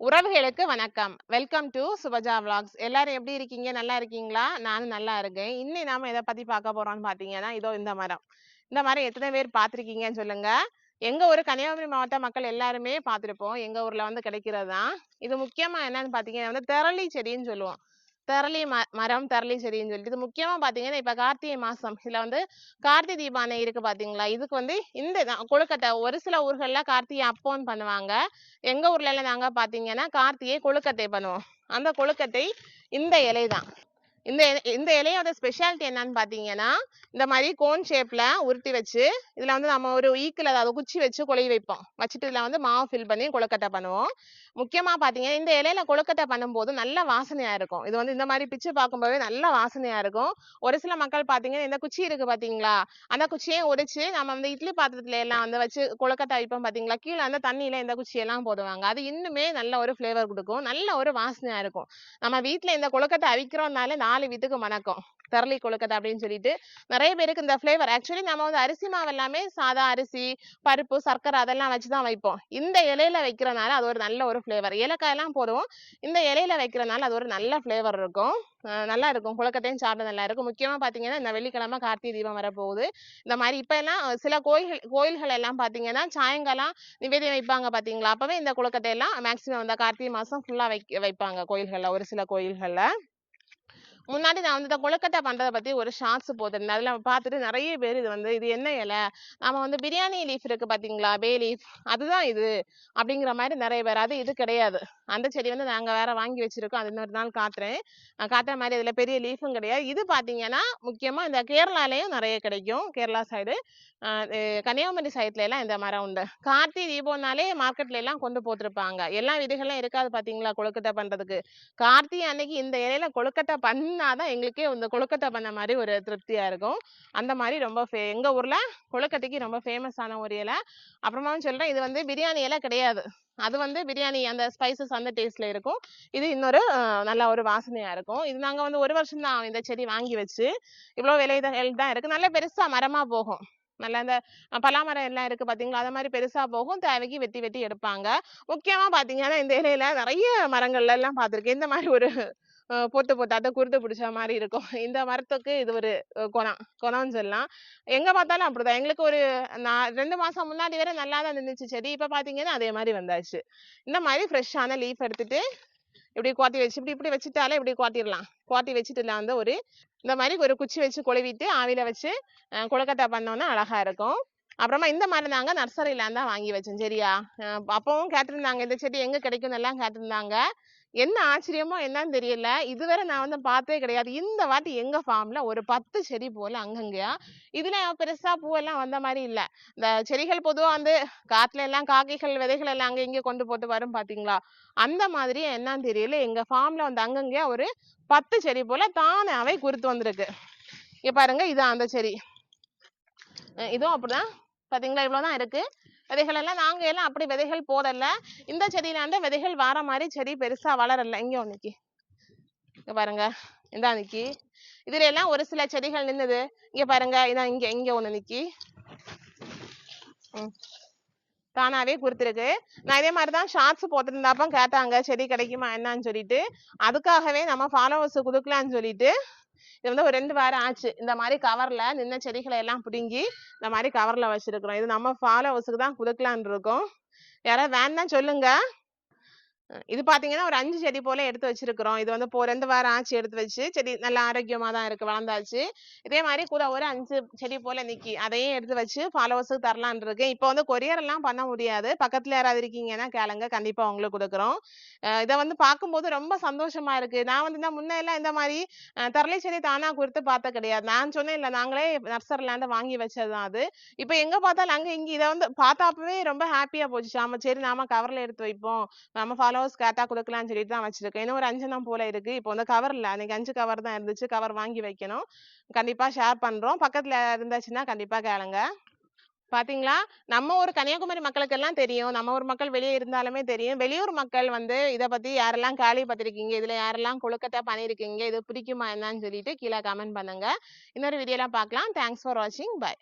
உறவுகளுக்கு வணக்கம். Welcome to Subaja vlogs எல்லாரும் எப்படி இருக்கீங்க? நல்லா இருக்கீங்களா? நானும் நல்லா இருக்கேன். இன்னை நாம எதை பத்தி பார்க்க போறோம்னு பாத்தீங்கன்னா இதோ இந்த மரம். இந்த மரம் எத்தனை பேர் பார்த்துருக்கீங்கன்னு சொல்லுங்க. எங்க ஊர் கன்னியாகுமரி மாவட்ட மக்கள் எல்லாருமே பார்த்துருப்போம். எங்க ஊர்ல வந்து கிடைக்கிறது தான் இது முக்கியமா என்னன்னு பாத்தீங்கன்னா வந்து தெரளி செடின்னு சொல்லுவோம். தரளி ம மரம் தரளி செடின்னு சொல்லிட்டு. இது முக்கியமா பாத்தீங்கன்னா இப்ப கார்த்திகை மாசம். இதுல வந்து கார்த்திகை தீபானை இருக்கு பாத்தீங்களா? இதுக்கு வந்து இந்த கொழுக்கட்டை ஒரு சில ஊர்கள்ல கார்த்திகை அப்போன்னு பண்ணுவாங்க. எங்க ஊர்ல எல்லாம் நாங்க பாத்தீங்கன்னா கார்த்திகை கொழுக்கட்டை பண்ணுவோம். அந்த கொழுக்கட்டை இந்த இலை தான் இந்த இந்த இலையோட ஸ்பெஷாலிட்டி என்னன்னு பார்த்தீங்கன்னா இந்த மாதிரி கோன் ஷேப்பில் உருட்டி வச்சு இதில் வந்து நம்ம ஒரு ஈக்கில் அதாவது குச்சி வச்சு கொழுவி வைப்போம். வச்சுட்டு இதில் வந்து மாவு ஃபில் பண்ணி கொழுக்கட்டை பண்ணுவோம். முக்கியமாக பார்த்தீங்கன்னா இந்த இலையில கொழுக்கட்டை பண்ணும்போது நல்ல வாசனையாக இருக்கும். இது வந்து இந்த மாதிரி பிச்சு பார்க்கும்போதே நல்ல வாசனையாக இருக்கும். ஒரு சில மக்கள் பார்த்தீங்கன்னா இந்த குச்சி இருக்குது பார்த்தீங்களா? அந்த குச்சியை உடைச்சு நம்ம வந்து இட்லி பாத்திரத்துல எல்லாம் வந்து வச்சு கொழுக்கட்டை வைப்போம் பார்த்தீங்களா? கீழே அந்த தண்ணியில் இந்த குச்சியெல்லாம் போடுவாங்க. அது இன்னுமே நல்ல ஒரு ஃப்ளேவர் கொடுக்கும். நல்ல ஒரு வாசனையாக இருக்கும். நம்ம வீட்டில் இந்த கொழுக்கட்டை அவிக்கிறோம்னாலே நாலு வீட்டுக்கு மணக்கும். தரளி கொழுக்கட்டை அப்படின்னு சொல்லிட்டு நிறைய பேருக்கு இந்த ஃப்ளேவர் ஆக்சுவலி நம்ம வந்து அரிசி மாவு எல்லாமே சாதா அரிசி பருப்பு சர்க்கரை அதெல்லாம் வச்சுதான் வைப்போம். இந்த இலையில வைக்கிறனால அது ஒரு நல்ல ஒரு ஃப்ளேவர் ஏலக்காயெல்லாம் போடுவோம் இந்த இலையில வைக்கிறனால அது ஒரு நல்ல ஃப்ளேவர் இருக்கும். நல்லா இருக்கும். குழக்கத்தையும் சாப்பிட நல்லா இருக்கும். முக்கியமா பாத்தீங்கன்னா இந்த வெள்ளிக்கிழமை கார்த்திகை தீபம் வரப்போகுது. இந்த மாதிரி இப்ப எல்லாம் சில கோயில்கள் கோயில்கள் எல்லாம் பாத்தீங்கன்னா சாயங்காலம் நிவேதியம் வைப்பாங்க பாத்தீங்களா? அப்பவே இந்த குழக்கத்தை எல்லாம் மேக்சிமம் இந்த கார்த்திகை மாசம் ஃபுல்லா வைக்க வைப்பாங்க கோயில்கள்ல ஒரு சில கோயில்கள்ல. முன்னாடி நான் வந்து இந்த கொழுக்கட்டை பண்ணுறதை பற்றி ஒரு ஷார்ட்ஸ் போட்டிருந்தேன். நம்ம பார்த்துட்டு நிறைய பேர் இது வந்து இது என்ன இலை? நம்ம வந்து பிரியாணி லீஃப் இருக்குது பார்த்தீங்களா? பே லீஃப் அதுதான் இது அப்படிங்கிற மாதிரி நிறைய பேர். அது இது கிடையாது. அந்த செடி வந்து நாங்கள் வேற வாங்கி வச்சிருக்கோம். அது இன்னொரு நாள் காத்துறேன் காத்துற மாதிரி இதில் பெரிய லீஃபும் கிடையாது. இது பார்த்தீங்கன்னா முக்கியமாக இந்த கேரளாலேயும் நிறைய கிடைக்கும். கேரளா சைடு கன்னியாகுமரி சைட்ல எல்லாம் இந்த மரம் உண்டு. கார்த்திகை தீபம்னாலே மார்க்கெட்ல எல்லாம் கொண்டு போட்டிருப்பாங்க. எல்லா வீடுகளும் இருக்காது பார்த்தீங்களா? கொழுக்கட்டை பண்ணுறதுக்கு கார்த்திகை அன்னைக்கு இந்த இலையில கொழுக்கட்டை தான் எங்களுக்கே இந்த கொழுக்கட்டை பண்ண மாதிரி ஒரு திருப்தியா இருக்கும். அந்த மாதிரி ரொம்ப ஃபே- எங்க ஊர்ல கொழுக்கட்டைக்கு ரொம்ப ஃபேமஸான ஒரு இலை. அப்புறமா சொல்றேன் இது வந்து பிரியாணி இலை கிடையாது. அது வந்து பிரியாணி அந்த ஸ்பைசஸ் அந்த டேஸ்ட்ல இருக்கும். இது இன்னொரு நல்ல ஒரு வாசனையா இருக்கும். இது நாங்க வந்து ஒரு வருஷம் தான் இந்த செடி வாங்கி வச்சு இவ்வளவு விலை தான் இருக்கு. நல்ல பெருசா மரமா போகும். நல்லா அந்த பலாமரம் எல்லாம் இருக்கு பாத்தீங்களா? அது மாதிரி பெருசா போகும். தேவைக்கு வெட்டி வெட்டி எடுப்பாங்க. முக்கியமா பாத்தீங்கன்னா இந்த இலையில நிறைய மரங்கள்ல எல்லாம் பார்த்துருக்கேன் இந்த மாதிரி ஒரு அஹ், பொத்து பொத்தாட்ட குருத்து பிடிச்ச மாதிரி இருக்கும். இந்த மரத்துக்கு இது ஒரு குணம். குணம்னு சொல்லலாம். எங்க பார்த்தாலும் அப்படிதான். எங்களுக்கு ஒரு நான் ரெண்டு மாசம் முன்னாடி வரை நல்லா தான் இருந்துச்சு செடி. இப்ப பாத்தீங்கன்னா அதே மாதிரி வந்தாச்சு. இந்த மாதிரி ஃப்ரெஷ்ஷான லீஃப் எடுத்துட்டு இப்படி குவாட்டி வச்சு இப்படி இப்படி வச்சுட்டாலே இப்படி குவாட்டிடலாம். குவாட்டி வச்சுட்டுல வந்து ஒரு இந்த மாதிரி ஒரு குச்சி வச்சு கொழுவிட்டு ஆவியில வச்சு அஹ், கொழுக்கட்டை பண்ணோம்னா அழகா இருக்கும். அப்புறமா இந்த மாதிரி நாங்க நர்சரியில தான் வாங்கி வச்சோம். சரியா அஹ் அப்பவும் கேட்டிருந்தாங்க இந்த செடி எங்க கிடைக்கும் எல்லாம் கேட்டிருந்தாங்க. என்ன ஆச்சரியமோ என்னன்னு தெரியல. இதுவரை நான் வந்து பார்த்தே கிடையாது. இந்த வாட்டி எங்க ஃபார்ம்ல ஒரு பத்து செடி போல அங்கங்கயா இதுல பெருசா பூவெல்லாம் வந்த மாதிரி இல்ல. இந்த செடிகள் பொதுவா வந்து காட்டுல எல்லாம் காக்கைகள் விதைகள் எல்லாம் அங்க இங்க கொண்டு போட்டு வரும் பாத்தீங்களா அந்த மாதிரி என்னன்னு தெரியல. எங்க ஃபார்ம்ல வந்து அங்கங்கயா ஒரு பத்து செடி போல தானாவே குறுத்து வந்திருக்கு. இங்க பாருங்க இது அந்த செடி. இதுவும் அப்படிதான். பாத்தீங்களா இவ்வளவுதான் இருக்கு. விதைகள் எல்லாம் நாங்க எல்லாம் அப்படி விதைகள் போடல. இந்த செடியிலாண்டு விதைகள் வார மாதிரி செடி பெருசா வளரல. இங்க ஒன்னுக்கு இங்க பாருங்க. இந்தா நிக்கி இதுல எல்லாம் ஒரு சில செடிகள் நின்னுது. இங்க பாருங்க. இதான் இங்க இங்க ஒண்ணு நிக்கி ம். தானாவே கொடுத்துருக்கு. நான் இதே மாதிரி தான் ஷார்ட்ஸ் போட்டிருந்தாப்ப கேட்டாங்க செடி கிடைக்குமா? என்னன்னு சொல்லிட்டு. அதுக்காகவே நம்ம ஃபாலோவர்ஸ் கொடுக்கலான்னு சொல்லிட்டு இது வந்து ஒரு ரெண்டு வாரம் ஆச்சு. இந்த மாதிரி கவர்ல நின்ன செடிகளை எல்லாம் பிடுங்கி இந்த மாதிரி கவர்ல வச்சிருக்கிறோம். இது நம்ம ஃபாலோவர்ஸுக்கு தான் கொடுக்கலான் இருக்கோம். யாராவது வேணா சொல்லுங்க. இது பாத்தீங்கன்னா ஒரு அஞ்சு செடி போல எடுத்து வச்சிருக்கிறோம். இது வந்து இப்போ ரெண்டு வாரம் ஆச்சு எடுத்து வச்சு செடி நல்லா ஆரோக்கியமா தான் இருக்கு வளர்ந்தாச்சு. இதே மாதிரி கூட ஒரு அஞ்சு செடி போல நிக்கி. அதையும் எடுத்து வச்சு ஃபாலோவர்ஸுக்கு தரலான் இருக்கேன் இப்போ வந்து கொரியர் எல்லாம் பண்ண முடியாது. பக்கத்துல யாராவது இருக்கீங்கன்னா கேளுங்க. கண்டிப்பா உங்களுக்கு கொடுக்குறோம். இதை வந்து பார்க்கும்போது ரொம்ப சந்தோஷமா இருக்கு. நான் வந்து இந்த முன்ன எல்லாம் இந்த மாதிரி தரலை செடி தானா கொடுத்து பார்த்த கிடையாது. நான் சொன்னேன் இல்ல நாங்களே நர்சரில இருந்து வாங்கி வச்சதுதான் அது. இப்போ எங்க பார்த்தாலும் அங்க இங்க இதை வந்து பார்த்தாப்பவே ரொம்ப ஹாப்பியா போச்சு. ஆமாம் சரி நாம கவர்ல எடுத்து வைப்போம். நம்ம ப்ளவுஸ் கேட்டா கொடுக்கலாம்னு சொல்லிட்டு தான் வச்சிருக்கேன். இன்னும் ஒரு அஞ்சு தான் போல இருக்கு. இப்போ வந்து கவர் இல்ல. அன்னைக்கு அஞ்சு கவர் தான் இருந்துச்சு. கவர் வாங்கி வைக்கணும். கண்டிப்பா ஷேர் பண்றோம். பக்கத்துல இருந்துச்சுன்னா கண்டிப்பா கேளுங்க. பாத்தீங்களா? நம்ம ஒரு கன்னியாகுமரி மக்களுக்கு எல்லாம் தெரியும். நம்ம ஊர் மக்கள் வெளியே இருந்தாலுமே தெரியும். வெளியூர் மக்கள் வந்து இத பத்தி யாரெல்லாம் கேள்விப்பட்டிருக்கீங்க இதுல யாரெல்லாம் கொழுக்கட்டை பண்ணிருக்கீங்க? இது பிடிக்குமா? என்னன்னு சொல்லிட்டு கீழே கமெண்ட் பண்ணுங்க. இன்னொரு வீடியோலாம் பார்க்கலாம் தேங்க்ஸ் ஃபார் வாட்சிங் பை